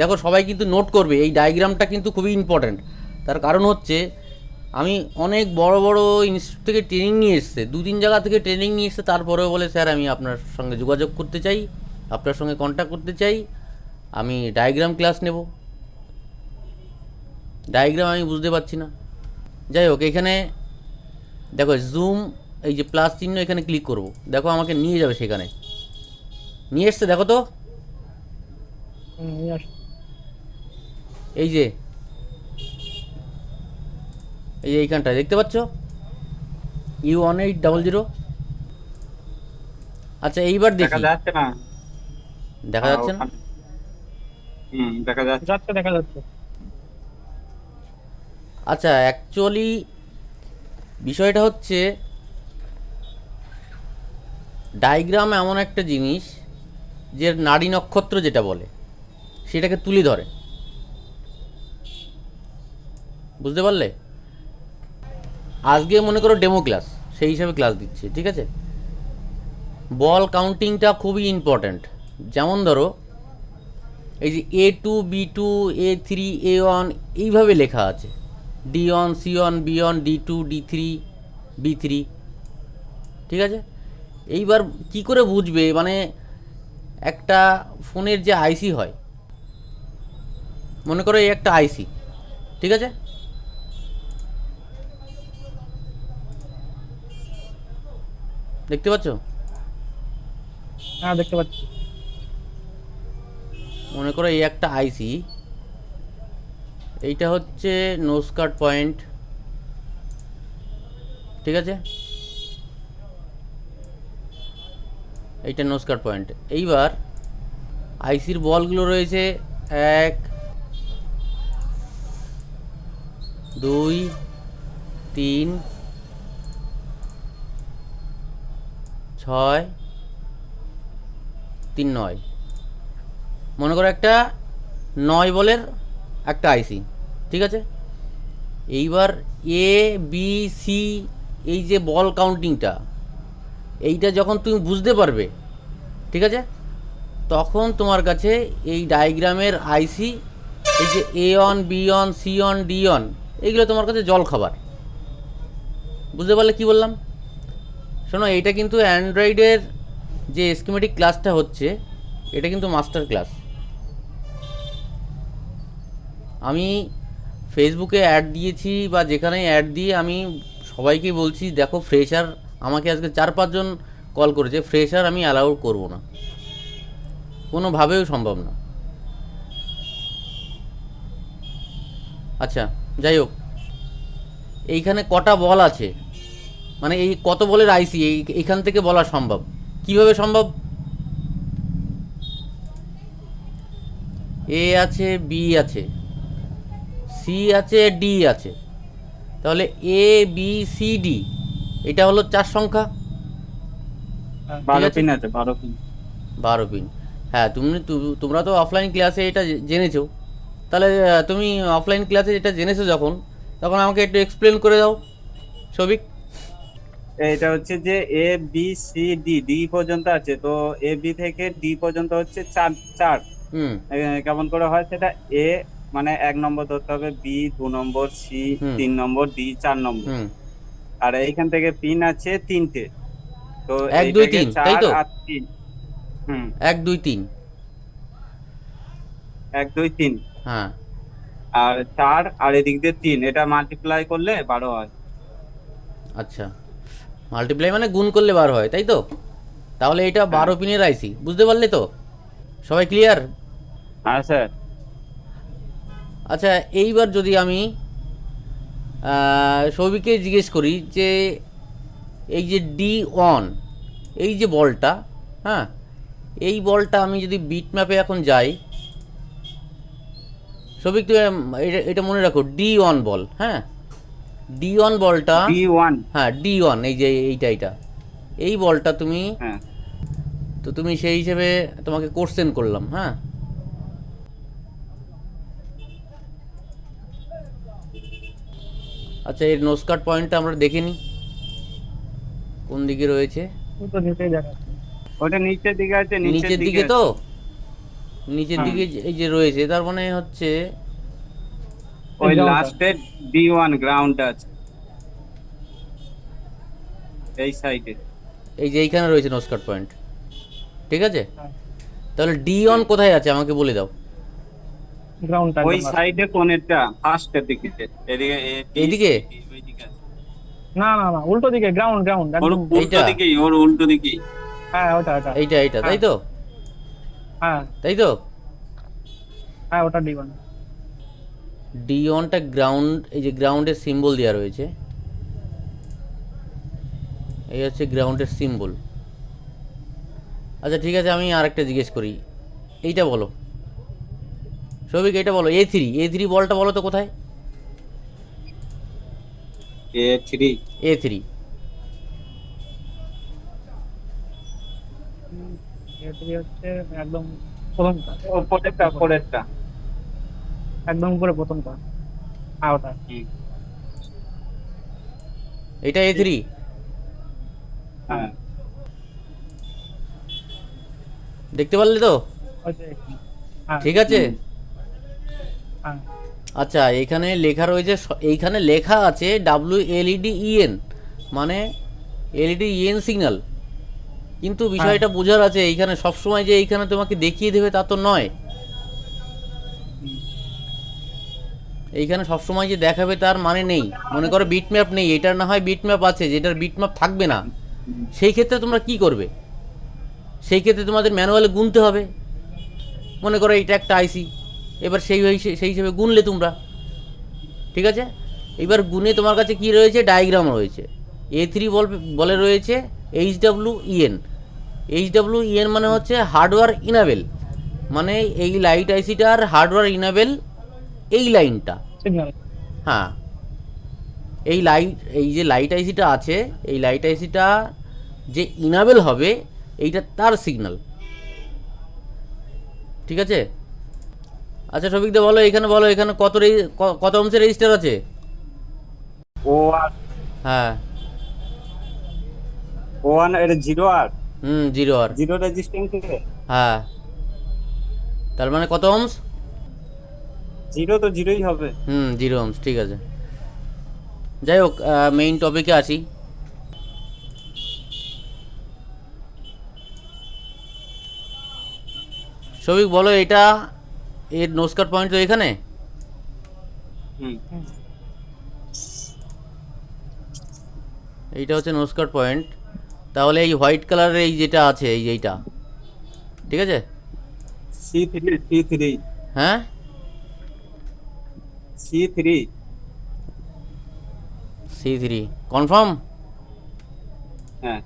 দেখো, সবাই কিন্তু নোট করবে, এই ডায়াগ্রামটা কিন্তু খুবই ইম্পর্ট্যান্ট তার কারণ হচ্ছে, আমি অনেক বড় বড় ইনস্টিটিউট থেকে ট্রেনিং নিয়ে এসছে দু তিন জায়গা থেকে ট্রেনিং নিয়ে এসছে, তারপরেও বলে, স্যার, আমি আপনার সঙ্গে যোগাযোগ করতে চাই, আপনার সঙ্গে কন্ট্যাক্ট করতে চাই, আমি ডায়াগ্রাম ক্লাস নেব। ডায়াগ্রাম আমি বুঝতে পারছি না। যাই হোক, এখানে দেখো জুম এই যে প্লাস চিহ্ন, এখানে ক্লিক করব। দেখো, আমাকে নিয়ে যাবে সেখানে। নিয়ে এসছে, দেখো তো। এই যে এই যে এইখানটা দেখতে পাচ্ছ? U one eight double zero আচ্ছা এইবার দেখা। দেখি যাচ্ছে না। দেখা যাচ্ছে না? হুম দেখা যাচ্ছে। যাচ্ছে দেখা যাচ্ছে। আচ্ছা অ্যাকচুয়ালি বিষয়টা হচ্ছে ডায়াগ্রাম এমন একটা জিনিস যে নারী নক্ষত্র যেটা বলে সেটাকে তুলে ধরে। বুঝতে পারলে? আজকে মনে করো ডেমো ক্লাস সেই হিসাবে ক্লাস দিচ্ছে, ঠিক আছে? বল কাউন্টিংটা খুবই ইম্পর্ট্যান্ট যেমন ধরো, এই যে A two B two A three A one এইভাবে লেখা আছে। D one C one B one D two D three B three ঠিক আছে? এইবার কি করে বুঝবে? মানে একটা ফোনের যে আইসি হয়, মনে করো এই একটা আইসি ঠিক আছে? দেখতে পাচ্ছ? হ্যাঁ দেখতে পাচ্ছি। মনে করো এই একটা আইসি এইটা হচ্ছে নোস্কাট পয়েন্ট ঠিক আছে? এইটা নোস্কাট পয়েন্ট এইবার আইসির বলগুলো রয়েছে এক দুই তিন ছয়, তিন নয়। মনে করো একটা নয় বলের একটা আইসি ঠিক আছে? এইবার এ বি সি এই যে বল কাউন্টিংটা এইটা যখন তুমি বুঝতে পারবে, ঠিক আছে? তখন তোমার কাছে এই ডায়াগ্রামের আইসি এই যে A on B on C on D on এইগুলো তোমার কাছে জল খাবার বুঝতে পারলে কি বললাম? শোনো, এইটা কিন্তু অ্যান্ড্রয়েডের যে স্কিমেটিক ক্লাসটা হচ্ছে, এটা কিন্তু মাস্টার ক্লাস আমি ফেসবুকে অ্যাড দিয়েছি বা যেখানে অ্যাড দিয়ে আমি সবাইকে বলছি, দেখো ফ্রেশার আমাকে আজকে চার পাঁচজন কল করেছে ফ্রেশার আমি অ্যালাউ করব না। কোনোভাবেও সম্ভব না। আচ্ছা যাই হোক। এইখানে কটা বল আছে? মানে এই কত বলের আইসি এই এইখান থেকে বলা সম্ভব। কীভাবে সম্ভব? এ আছে বি আছে সি আছে ডি আছে। তাহলে এ বি সি ডি এটা হলো চার সংখ্যা। বারো আছে। পিন আছে বারো পিন বারো পিন হ্যাঁ তুমি তোমরা তো অফলাইন ক্লাসে এটা জেনেছো। তাহলে তুমি অফলাইন ক্লাসে এটা জেনেছো যখন তখন আমাকে একটু এক্সপ্লেন করে দাও সবিক এটা হচ্ছে যে A B C D D পর্যন্ত আছে। তো এ বি থেকে ডি পর্যন্ত হচ্ছে চার চার। হুম। কেমন করে হয় সেটা? এ মানে এক নম্বর ধরতে হবে বি দু নম্বর সি তিন নম্বর ডি চার নম্বর। আর এইখান থেকে পিন আছে তিনটে। তো এক, দুই, তিন, তাই তো? তিন। হুম। এক দুই তিন। এক দুই তিন। হ্যাঁ। আর চার আর এদিক দিয়ে তিন। এটা মাল্টিপ্লাই করলে বারো হয়। আচ্ছা। মাল্টিপ্লাই মানে গুণ করলে বার হয় তাই তো? তাহলে এটা বারো পিনের আইসি বুঝতে পারলে তো? সবাই ক্লিয়ার হ্যাঁ স্যার। আচ্ছা এইবার যদি আমি সৌভিককে জিজ্ঞেস করি যে এই যে ডি ওয়ান এই যে বলটা হ্যাঁ এই বলটা আমি যদি বিট ম্যাপে এখন যাই সৌভিক তুমি এটা- এটা মনে রাখো ডি ওয়ান বল হ্যাঁ? ডি ওয়ান বলটা? ডি ওয়ান হ্যাঁ ডি ওয়ান এই যে এইটা এইটা। এই বলটা তুমি হ্যাঁ। তো তুমি সেই হিসেবে তোমাকে কোশ্চেন করলাম হ্যাঁ? আচ্ছা এর নোসকাট পয়েন্টটা আমরা দেখে নিই কোন দিকে রয়েছে? ওটা নিচের দিকে আছে নিচের দিকে তো? নিচের হ্যাঁ। দিকে যে- এই যে রয়েছে তার মানে হচ্ছে ওই। লাস্টে ডি ওয়ান গ্রাউন্ড আছে। এই সাইডে এই যে এইখানে রয়েছে নোস্কাট পয়েন্ট ঠিক আছে? হ্যাঁ। তাহলে ডি অন কোথায় আছে? আমাকে বলে দাও। গ্রাউন্ডটা ওই সাইডে কোনেরটা? ফার্স্টের দিকে। এদিকে এ- এইদিকে? না না না উল্টো দিকে গ্রাউন্ড গ্রাউন্ড উল্টো? দিকেই ওর উল্টো দিকেই। হ্যাঁ ওটা ওটা। এইটা এইটা তাই তো? হ্যাঁ। তাই তো? হ্যাঁ ওটা ডিওয়ান ডি অনটা গ্রাউন্ড এই যে গ্রাউন্ডের সিম্বল দেওয়া রয়েছে। এই হচ্ছে গ্রাউন্ডের সিম্বল আচ্ছা ঠিক আছে আমি আরেকটা জিজ্ঞেস করি। এইটা বলো। সৌভিক এইটা বলো। এ থ্রি এ থ্রি বলটা বলো তো কোথায়? এ থ্রি এ থ্রি এটি হচ্ছে একদম প্রথমটা পরেরটা পরেরটা একদম উপরে প্রথমটা হ্যাঁ ওটা এটা এ থ্রি হ্যাঁ। দেখতে পারলে তো। হ্যাঁ। ঠিক আছে? হ্যাঁ। আচ্ছা এখানে লেখা রয়েছে এইখানে লেখা আছে ডাব্লিউ এলইডি ইএন মানে এলইডি ইএন সিগন্যাল কিন্তু বিষয়টা বোঝার আছে এইখানে সবসময় যে এইখানে তোমাকে দেখিয়ে দেবে তা তো নয়। এইখানে সবসময় যে দেখাবে তার মানে নেই। মনে করো বিট ম্যাপ নেই, এটার না হয় বিট ম্যাপ আছে, যেটার বিট ম্যাপ থাকবে না। সেই ক্ষেত্রে তোমরা কি করবে? সেই ক্ষেত্রে তোমাদের ম্যানুয়ালে গুনতে হবে। মনে করো এইটা একটা আইসি এবার সেই সেই হিসেবে গুনলে তোমরা। ঠিক আছে? এবার গুনে তোমার কাছে কি রয়েছে? ডায়াগ্রাম রয়েছে। এ থ্রি বল, বলে রয়েছে H W EN H W EN মানে হচ্ছে হার্ডওয়্যার ইনাবেল মানে এই লাইট আইসিটার হার্ডওয়্যার ইনাবেল এই লাইনটা সিগন্যাল। হ্যাঁ। এই লাইট এই যে লাইট আইসিটা আছে এই লাইট আইসিটা যে ইনাবেল হবে এইটা তার সিগন্যাল। ঠিক আছে? আচ্ছা সবিকদা বলো এখানে বলো এখানে কত কত অংশের রেজিস্টার আছে? ও আর হ্যাঁ। ও ওয়ান এটা জিরো আর? হুম জিরো আর। জিরো রেজিস্ট্যান্স হ্যাঁ। তার মানে কত অংশ? জিরো তো জিরোই হবে। হুম জিরো অংশ ঠিক আছে। যাই হোক মেইন টপিকে আসি সবিক বলো এটা এর নোস্কার পয়েন্ট তো এখানে? হুম। এইটা হচ্ছে নোস্কার পয়েন্ট তাহলে এই হোয়াইট কালারের এই যেটা আছে এই এইটা। ঠিক আছে? সি থ্রি সি থ্রি হ্যাঁ? C three C three confirm হ্যাঁ।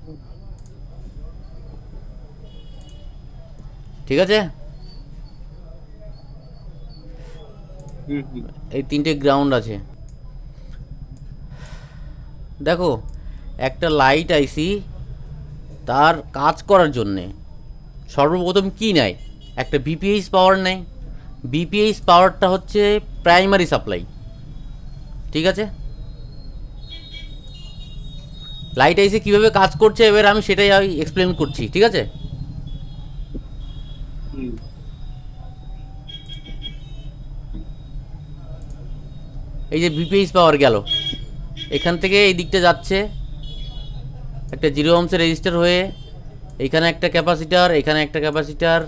ঠিক আছে? এই তিনটে গ্রাউন্ড আছে। দেখো একটা লাইট আইসি তার কাজ করার জন্যে সর্বপ্রথম কি নেয়? একটা বিপিএইচ পাওয়ার নেয়। বিপিএইচ পাওয়ারটা হচ্ছে প্রাইমারি সাপ্লাই ঠিক আছে? লাইট আইসি কীভাবে কাজ করছে এবার আমি সেটাই আমি এক্সপ্লেন করছি ঠিক আছে? এই যে বিপিএইচ পাওয়ার গেল। এখান থেকে এই দিকটা যাচ্ছে। একটা জিরো অংশের রেজিস্টার হয়ে এইখানে একটা ক্যাপাসিটার এখানে একটা ক্যাপাসিটার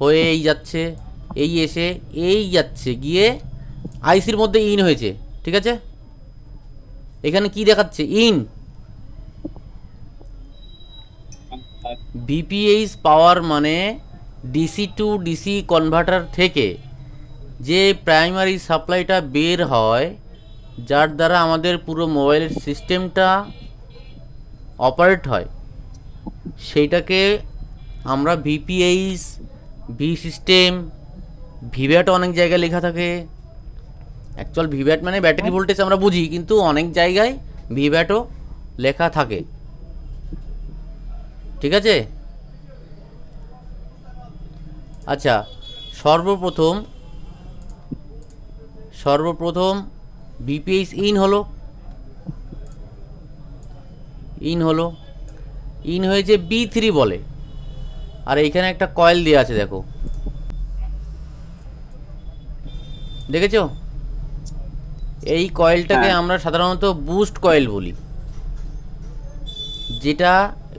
হয়ে এই যাচ্ছে। এই এসে, এই যাচ্ছে, গিয়ে আইসির মধ্যে ইন হয়েছে, ঠিক আছে? এখানে কি দেখাচ্ছে? ইন। বিপিএইচ পাওয়ার মানে ডিসি টু ডিসি কনভার্টার থেকে যে প্রাইমারি সাপ্লাইটা বের হয়, যার দ্বারা আমাদের পুরো মোবাইলের সিস্টেমটা অপারেট হয়, সেইটাকে আমরা ভিপিএইচ ভি সিস্টেম ভিভ্যাট অনেক জায়গায় লেখা থাকে। অ্যাকচুয়াল ভিভ্যাট মানে ব্যাটারি ভোল্টেজ আমরা বুঝি কিন্তু অনেক জায়গায় ভিভ্যাটও লেখা থাকে। ঠিক আছে? আচ্ছা সর্বপ্রথম সর্বপ্রথম বিপিএইচ ইন হলো। ইন হলো। ইন হয়েছে বি থ্রি বলে। আর এইখানে একটা কয়েল দেওয়া আছে দেখো। দেখেছ? এই কয়েলটাকে হ্যাঁ। আমরা সাধারণত বুস্ট কয়েল বলি। যেটা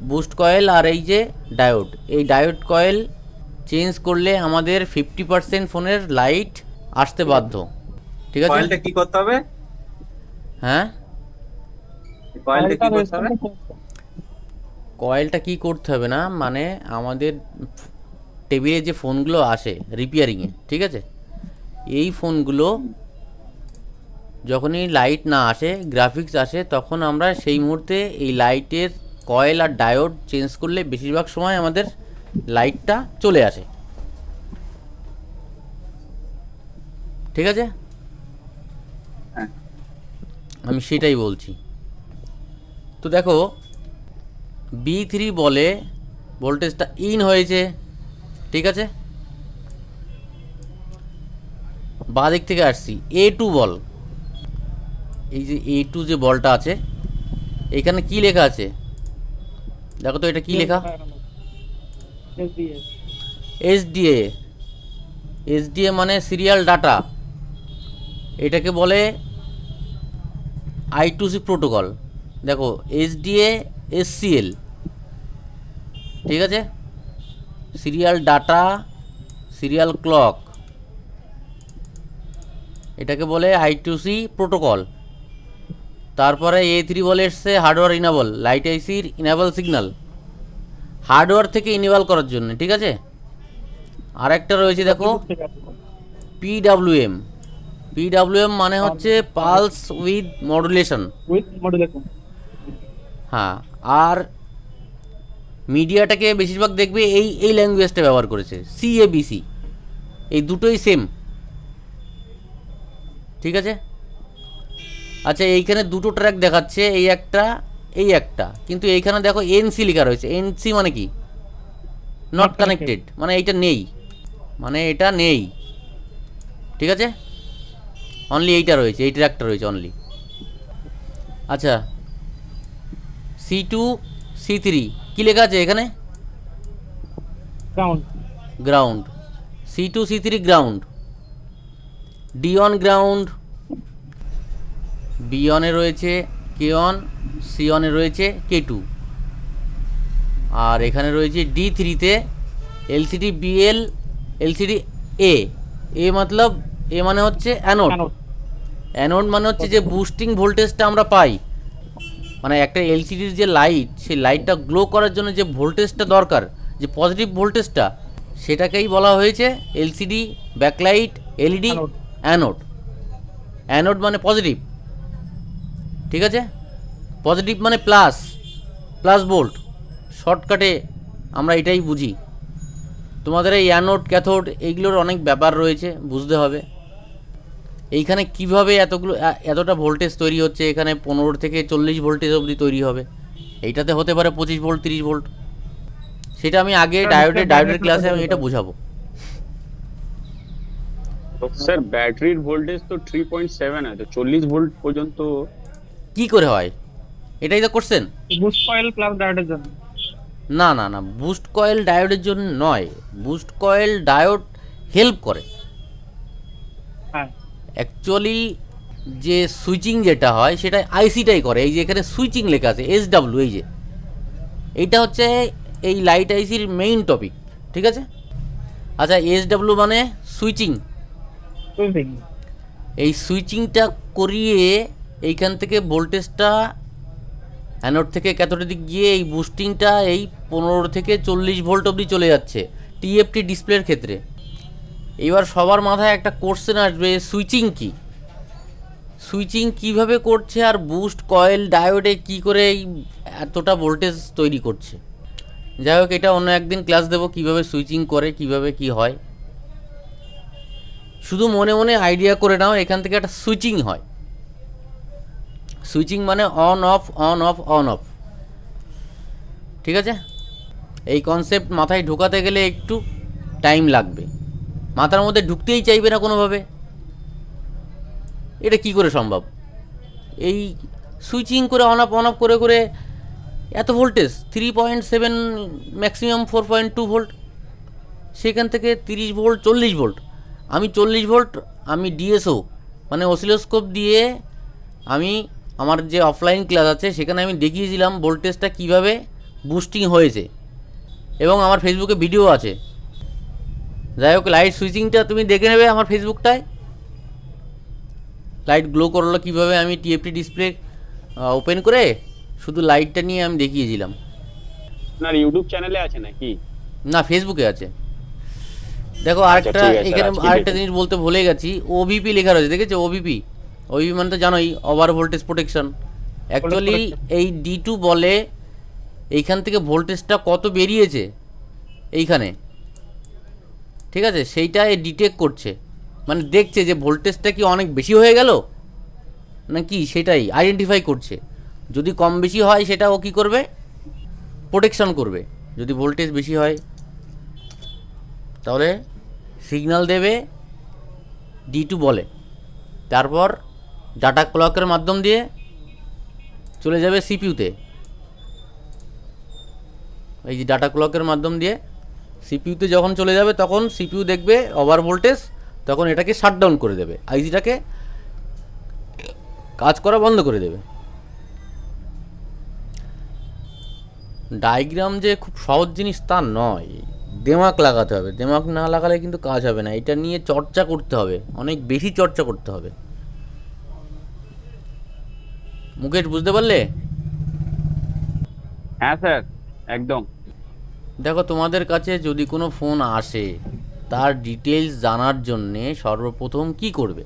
বুস্ট কয়েল আর এই যে ডায়োড এই ডায়োড কয়েল চেঞ্জ করলে আমাদের ফিফটি পার্সেন্ট ফোনের লাইট আসতে বাধ্য। ঠিক আছে? কয়েলটা কি করতে হবে? হ্যাঁ? কয়েলটা কি করতে হবে? কয়েলটা কি করতে হবে না? মানে আমাদের টেবিলে যে ফোনগুলো আসে রিপেয়ারিংয়ে ঠিক আছে? এই ফোনগুলো যখনই লাইট না আসে গ্রাফিক্স আসে তখন আমরা সেই মুহূর্তে এই লাইটের কয়েল আর ডায়োড চেঞ্জ করলে বেশিরভাগ সময় আমাদের লাইটটা চলে আসে। ঠিক আছে? হ্যাঁ। আমি সেটাই বলছি। তো দেখো বি থ্রি বলে ভোল্টেজটা ইন হয়েছে। ঠিক আছে? বাঁ দিক থেকে আসছি। এ টু বল এই যে এ টু যে বলটা আছে এখানে কি লেখা আছে? দেখো তো এটা কি লেখা? এসডিএ এসডিএ মানে সিরিয়াল ডাটা এটাকে বলে আই টু সি প্রোটোকল দেখো এসডিএ এসসিএল ঠিক আছে? সিরিয়াল ডাটা সিরিয়াল ক্লক এটাকে বলে আই টু সি প্রোটোকল। তারপরে এ থ্রি বলে এসছে হার্ডওয়্যার ইনাবল লাইট আইসির ইনাবল সিগন্যাল। হার্ডওয়্যার থেকে ইনেবল করার জন্য ঠিক আছে? আর একটা রয়েছে দেখো পিডাব্লিউএম পিডাব্লিউএম মানে হচ্ছে pulse width modulation width modulation হ্যাঁ আর মিডিয়াটাকে বেশিরভাগ দেখবে এই এই ল্যাঙ্গুয়েজটা ব্যবহার করেছে সিএবিসি এই দুটোই সেম ঠিক আছে? আচ্ছা এইখানে দুটো ট্র্যাক দেখাচ্ছে এই একটা এই একটা। কিন্তু এইখানে দেখো এনসি লেখা রয়েছে। এনসি মানে কি? নট কানেক্টেড মানে এইটা নেই। মানে এটা নেই। ঠিক আছে? অনলি এইটা রয়েছে এই ট্র্যাকটা রয়েছে অনলি আচ্ছা সি টু সি থ্রি কী লেখা আছে এখানে? Ground ground C two C three ground D on ground B অনে রয়েছে কে অন সি অনে রয়েছে কে টু আর এখানে রয়েছে ডি থ্রিতে LCD BL LCD A A Matlab A মানে হচ্ছে অ্যানোড অ্যানোড মানে হচ্ছে যে বুস্টিং ভোল্টেজটা আমরা পাই। মানে একটা এলসিডির যে লাইট সেই লাইটটা গ্লো করার জন্য যে ভোল্টেজটা দরকার যে পজিটিভ ভোল্টেজটা সেটাকেই বলা হয়েছে LCD backlight LED. Anode anode মানে পজিটিভ ঠিক আছে? পজিটিভ মানে প্লাস প্লাস ভোল্ট শর্টকাটে আমরা এটাই বুঝি। তোমাদের এই অ্যানোড ক্যাথোড এইগুলোর অনেক ব্যাপার রয়েছে বুঝতে হবে। এইখানে কীভাবে এতগুলো এতটা ভোল্টেজ তৈরি হচ্ছে? এখানে পনেরো থেকে চল্লিশ ভোল্টেজ অবধি তৈরি হবে। এইটাতে হতে পারে পঁচিশ ভোল্ট তিরিশ ভোল্ট সেটা আমি আগে ডায়োডের ডায়োডের ক্লাসে আমি এটা। বোঝাবো। স্যার ব্যাটারির ভোল্টেজ তো থ্রি পয়েন্ট সেভেন আছে চল্লিশ ভোল্ট পর্যন্ত। কি করে হয়? এটাই তো করছেন বুস্ট কয়েল প্লাস ডায়োডের জন্য। না না না বুস্ট কয়েল ডায়োডের জন্য নয়। বুস্ট কয়েল ডায়োড হেল্প করে। হ্যাঁ। অ্যাকচুয়ালি যে সুইচিং যেটা হয় সেটা আইসিটাই করে। এই যে এখানে সুইচিং লেখা আছে এস ডাব্লিউ এই যে। এইটা হচ্ছে এই লাইট আইসির মেইন টপিক ঠিক আছে? আচ্ছা এস ডাব্লিউ মানে সুইচিং এই সুইচিংটা করিয়ে এইখান থেকে ভোল্টেজটা অ্যানোড থেকে ক্যাথোডিক গিয়ে এই বুস্টিংটা এই পনেরো থেকে চল্লিশ ভোল্ট অবধি চলে যাচ্ছে টিএফটি ডিসপ্লের ক্ষেত্রে। এবার সবার মাথায় একটা কোশ্চেন আসবে, সুইচিং কি? সুইচিং কীভাবে করছে আর বুস্ট কয়েল ডায়োডে কি করে এই এতটা ভোল্টেজ তৈরি করছে? যাই হোক, এটা অন্য একদিন ক্লাস দেবো, কীভাবে সুইচিং করে, কীভাবে কি হয়। শুধু মনে মনে আইডিয়া করে নাও, এখান থেকে একটা সুইচিং হয়। সুইচিং মানে on off on off on off ঠিক আছে? এই কনসেপ্ট মাথায় ঢোকাতে গেলে একটু টাইম লাগবে। মাথার মধ্যে ঢুকতেই চাইবে না কোনোভাবে। এটা কি করে সম্ভব? এই সুইচিং করে অন অফ অন অফ করে করে এত voltage three point seven maximum four point two volt সেখান থেকে তিরিশ ভোল্ট চল্লিশ ভোল্ট আমি চল্লিশ ভোল্ট আমি ডিএসও মানে অসিলোস্কোপ দিয়ে আমি আমার যে অফলাইন ক্লাস আছে সেখানে আমি দেখিয়েছিলাম ভোল্টেজটা কীভাবে বুস্টিং হয়েছে। এবং আমার ফেসবুকে ভিডিও আছে। যাই হোক লাইট সুইচিংটা তুমি দেখে নেবে আমার ফেসবুকটায় লাইট গ্লো করল কীভাবে আমি টিএফটি ডিসপ্লে ওপেন করে শুধু লাইটটা নিয়ে আমি দেখিয়েছিলাম। না ইউটিউব চ্যানেলে আছে নাকি? না ফেসবুকে আছে। দেখো আরেকটা এখানে আরেকটা জিনিস বলতে ভুলে গেছি ওবিপি লেখা রয়েছে দেখেছ ওবিপি ওবিপি মানে তো জানোই ওভার ভোল্টেজ প্রোটেকশন অ্যাকচুয়ালি এই ডি টু বলে এইখান থেকে ভোল্টেজটা কত বেরিয়েছে? এইখানে। ঠিক আছে? সেইটা এ ডিটেক্ট করছে। মানে দেখছে যে ভোল্টেজটা কি অনেক বেশি হয়ে গেল? না কি? সেটাই আইডেন্টিফাই করছে। যদি কম বেশি হয় সেটা ও কী করবে? প্রোটেকশন করবে। যদি ভোল্টেজ বেশি হয় তাহলে সিগন্যাল দেবে ডি টু বলে। তারপর ডাটা ক্লকের মাধ্যম দিয়ে চলে যাবে সিপিউতে এই যে ডাটা ক্লকের মাধ্যম দিয়ে সিপিউতে যখন চলে যাবে, তখন সিপিইউ দেখবে ওভার ভোল্টেজ তখন এটাকে শাটডাউন করে দেবে। আইসিটাকে কাজ করা বন্ধ করে দেবে। ডায়াগ্রাম যে খুব সহজ জিনিস তা নয়। দেমাক লাগাতে হবে। দেমাক না লাগালে কিন্তু কাজ হবে না। এটা নিয়ে চর্চা করতে হবে। অনেক বেশি চর্চা করতে হবে। মুকেশ বুঝতে পারলে? হ্যাঁ স্যার। একদম। দেখো তোমাদের কাছে যদি কোনো ফোন আসে তার ডিটেলস জানার জন্যে সর্বপ্রথম কি করবে?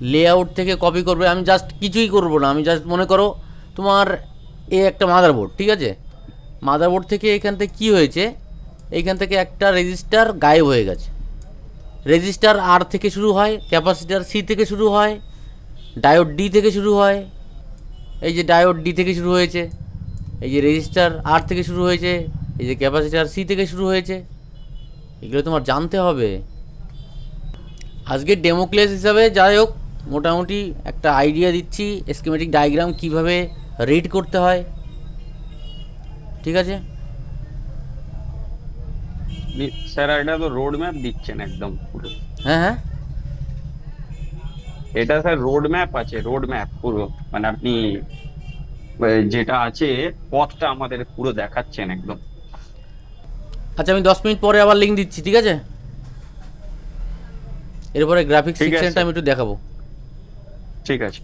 লেআউট থেকে কপি করবে। আমি জাস্ট কিছুই করব না। আমি জাস্ট মনে করো তোমার এ একটা মাদারবোর্ড ঠিক আছে? মাদারবোর্ড থেকে এখান থেকে কী হয়েছে? এইখান থেকে একটা রেজিস্টার গায়েব হয়ে গেছে। রেজিস্টার আর থেকে শুরু হয় ক্যাপাসিটার সি থেকে শুরু হয় ডায়োড ডি থেকে শুরু হয়, এই যে ডায়োড ডি থেকে শুরু হয়েছে, এই যে রেজিস্টার আর থেকে শুরু হয়েছে, এই যে ক্যাপাসিটার সি থেকে শুরু হয়েছে, এগুলো তোমার জানতে হবে। আজকে ডেমো ক্লাস হিসাবে যাই হোক, মোটামুটি একটা আইডিয়া দিচ্ছি স্কিমেটিক ডায়াগ্রাম কীভাবে রিড করতে হয়। ঠিক আছে? স্যার এটা তো রোড ম্যাপ দিচ্ছেন একদম পুরো। হ্যাঁ হ্যাঁ। এটা স্যার রোড ম্যাপ আছে রোড ম্যাপ পুরো। মানে আপনি যেটা আছে পথটা আমাদের পুরো দেখাচ্ছেন একদম। আচ্ছা আমি দশ মিনিট পরে আবার লিঙ্ক দিচ্ছি ঠিক আছে? এরপরে গ্রাফিক্স সেকশনটা আমি একটু দেখাবো। ঠিক আছে।